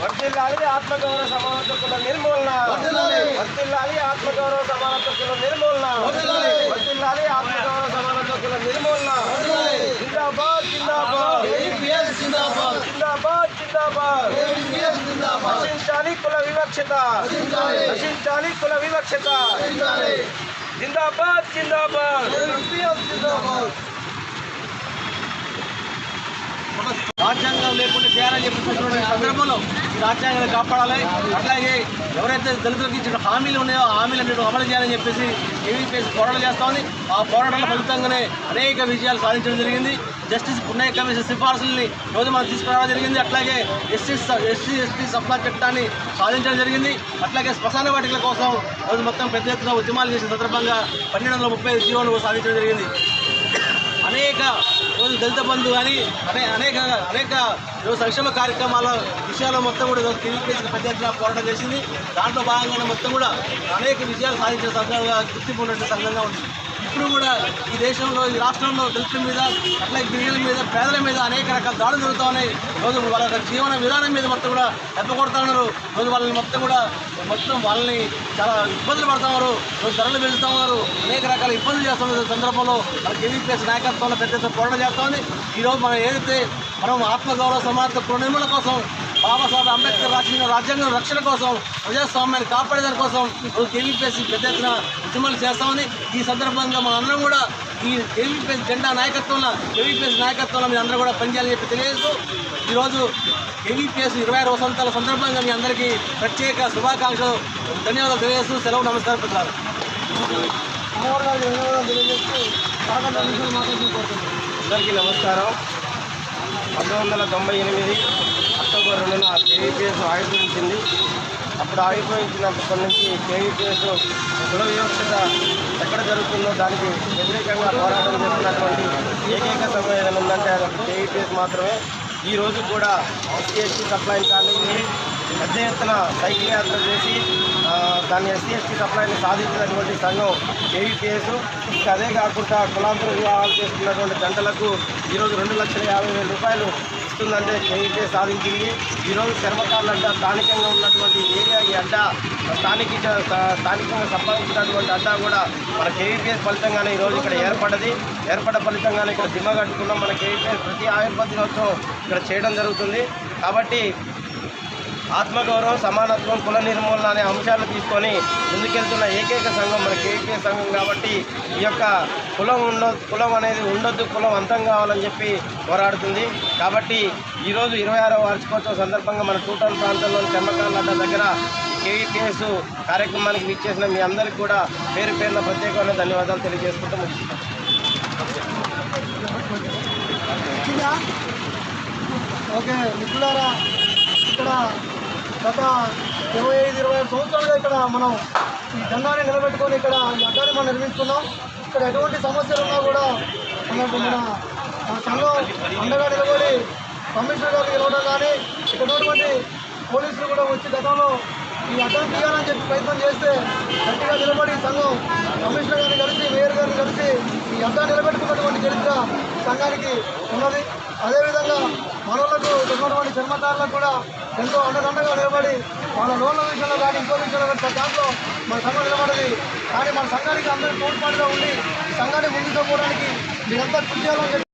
వర్తిల్లాలి ఆత్మగౌరవ సమానత్వకుల నిర్మూలన. వర్తిల్లాలి ఆత్మగౌరవ సమానత్వకుల నిర్మూలన వర్తిల్లాలి ఆత్మగౌరవ సమానత్వకుల నిర్మూలన జిందాబాద్ జిందాబాద్ జిందాబాద్ జిందాబాద్ నశించాలి కుల వివక్షత నశించాలి కుల వివక్షత జిందాబాద్ జిందాబాద్ జిందాబాద్ రాజ్యాంగం లేకుండా చేయాలని చెప్పినటువంటి సందర్భంలో రాజ్యాంగాన్ని కాపాడాలి. అట్లాగే ఎవరైతే దళితులకు ఇచ్చిన హామీలు ఉన్నాయో ఆ హామీలన్నిటి అమలు చేయాలని చెప్పేసి ఏవీపీఎస్ పోరాటం చేస్తా ఉంది. ఆ పోరాటాల ఫలితంగానే అనేక విజయాలు సాధించడం జరిగింది. జస్టిస్ పున్నయ్య కమిషన్ సిఫార్సుల్ని రోజు మనం తీసుకురావడం జరిగింది. అట్లాగే ఎస్సీ ఎస్సీ ఎస్టీ సప్లా చట్టాన్ని సాధించడం జరిగింది. అట్లాగే శ్మశాన వాటికల కోసం రోజు మొత్తం పెద్ద ఎత్తున ఉద్యమాలు చేసిన సందర్భంగా పన్నెండు వందల ముప్పై జీవోలు సాధించడం జరిగింది. అనేక రోజు దళిత బంధు కానీ అనే అనేక అనేక సంక్షేమ కార్యక్రమాల విషయాల్లో మొత్తం కూడా ఈరోజు టీవీపీఎస్కి పెద్ద ఎత్తున పోరాటం చేసింది. దాంట్లో భాగంగానే మొత్తం కూడా అనేక విజయాలు సాధించిన సంఘంగా గుర్తింపు ఉన్నటువంటి సంఘంగా ఉంది. ఇప్పుడు కూడా ఈ దేశంలో ఈ రాష్ట్రంలో దళితుల మీద అట్లాగే గిరిజనుల మీద పేదల మీద అనేక రకాల దాడులు జరుగుతూ ఉన్నాయి. రోజు వాళ్ళ జీవన విధానం మీద మొత్తం కూడా దెబ్బ ఉన్నారు. రోజు వాళ్ళని మొత్తం కూడా మొత్తం వాళ్ళని చాలా ఇబ్బందులు పడుతున్నారు రోజు ధరలు పెంచుతూ ఉన్నారు. అనేక రకాల ఇబ్బందులు చేస్తున్న సందర్భంలో మన కేవీపీఎస్ నాయకత్వంలో పెద్ద ఎత్తున పోరాటం చేస్తోంది ఈరోజు మనం ఏదైతే మనం ఆత్మగౌరవ సమానత పునర్నిర్మల కోసం బాబాసాహెబ్ అంబేద్కర్ రాసిన రాజ్యాంగం రక్షణ కోసం ప్రజాస్వామ్యాన్ని కాపాడేదాని కోసం రోజు కేవీపీఎస్ పెద్ద ఎత్తున ఉద్యమాలు చేస్తామని ఈ సందర్భంగా మనందరం కూడా ఈ కేవీపీఎస్ జెండా నాయకత్వంలో కేవీపీఎస్ నాయకత్వంలో మీ అందరూ కూడా పనిచేయాలని చెప్పి తెలియజేస్తూ ఈరోజు కేవీపీఎస్ ఇరవై ఆరు వసంతాల సందర్భంగా మీ అందరికీ ప్రత్యేక శుభాకాంక్షలు ధన్యవాదాలు తెలియజేస్తూ సెలవు నమస్కారం పెద్దలు అందరికీ నమస్కారం. పంతొమ్మిది వందల తొంభై ఎనిమిది అక్టోబర్ రెండున కేవీపీఎస్ ఆవిర్భవించింది అప్పుడు ఆవిర్భవించినప్పటి నుంచి కేవీపీఎస్ కుల వివక్షత ఎక్కడ జరుగుతుందో దానికి వ్యతిరేకంగా పోరాటం చేస్తున్నటువంటి ఏకైక సమయం ఏదైనా ఉందంటే అది కేవీపీఎస్ మాత్రమే. ఈ రోజు కూడా ఎస్సీ ఎస్టీ సప్లైని కానీ పెద్ద ఎత్తున సైకిల్ యాత్ర చేసి దాన్ని ఎస్సీ ఎస్టీ సప్లైని సాధించినటువంటి సంఘం కేవీపీఎస్ ఇంకా అదే కాకుండా కులాంతర వివాహాలు చేస్తున్నటువంటి జంటలకు ఈరోజు రెండు లక్షల యాభై వేల రూపాయలు వస్తుందంటే కేవీపీఎస్ సాధించింది. ఈరోజు చర్మకారుల అడ్డా స్థానికంగా ఉన్నటువంటి ఏరియా ఈ అడ్డా స్థానిక స్థానికంగా సంపాదించినటువంటి అడ్డా కూడా మన కేవీపీఎస్ ఫలితంగానే ఈరోజు ఇక్కడ ఏర్పడ్డది. ఏర్పడ్డ ఫలితంగానే ఇక్కడ దిమ్మ కట్టుకున్నాం. మన కేవీపీఎస్ ప్రతి ఆయుర్వేద దినోత్సవం ఇక్కడ చేయడం జరుగుతుంది. కాబట్టి ఆత్మగౌరవం సమానత్వం కుల నిర్మూలన అనే అంశాలు తీసుకొని ముందుకెళ్తున్న ఏకైక సంఘం మన కేపీఎస్ సంఘం కాబట్టి ఈ యొక్క కులం ఉండ కులం అనేది ఉండొద్దు కులం అంతం కావాలని చెప్పి పోరాడుతుంది. కాబట్టి ఈరోజు ఇరవై ఆరవ వార్షికోత్సవం సందర్భంగా మన టూటౌన్ ప్రాంతంలోని చెమ్మకాళ్ళ దగ్గర కేవీపీఎస్ కార్యక్రమానికి విచ్చేసిన మీ అందరికీ కూడా పేరు పేరున ప్రత్యేకమైన ధన్యవాదాలు తెలియజేసుకుంటూ ఓకే మిత్రులారా ఇక్కడ గత ఇరవై ఐదు ఇరవై ఐదు సంవత్సరాలుగా ఇక్కడ మనం ఈ జెండాని నిలబెట్టుకొని ఇక్కడ ఈ అడ్డాన్ని మనం నిర్మించుకున్నాం ఇక్కడ ఎటువంటి సమస్యలు ఉన్నా కూడా మనకు మన సంఘం అండగా నిలబడి కమిషనర్ గారికి నిలవడం కానీ ఇక్కడ ఉన్నటువంటి పోలీసులు కూడా వచ్చి గతంలో ఈ అడ్డం తీయాలని చెప్పి ప్రయత్నం చేస్తే గట్టిగా నిలబడి సంఘం కమిషనర్ గారిని కలిసి మేయర్ గారిని కలిసి ఈ అడ్డా నిలబెట్టుకున్నటువంటి చరిత్ర సంఘానికి ఉన్నది. అదేవిధంగా మనోళ్ళకు ఉన్నటువంటి చర్మకారులకు కూడా ఎంతో అండదండగా నిలబడి మన లోన్ల విషయంలో కానీ ఇంకో విషయంలో కానీ ప్రతి దాంట్లో మన సంఘం నిలబడది. కానీ మన సంఘానికి అందరూ తోడ్పాటుగా ఉండి సంఘాన్ని ముందుకు పోవడానికి మీరంతా కృషి చేయాలని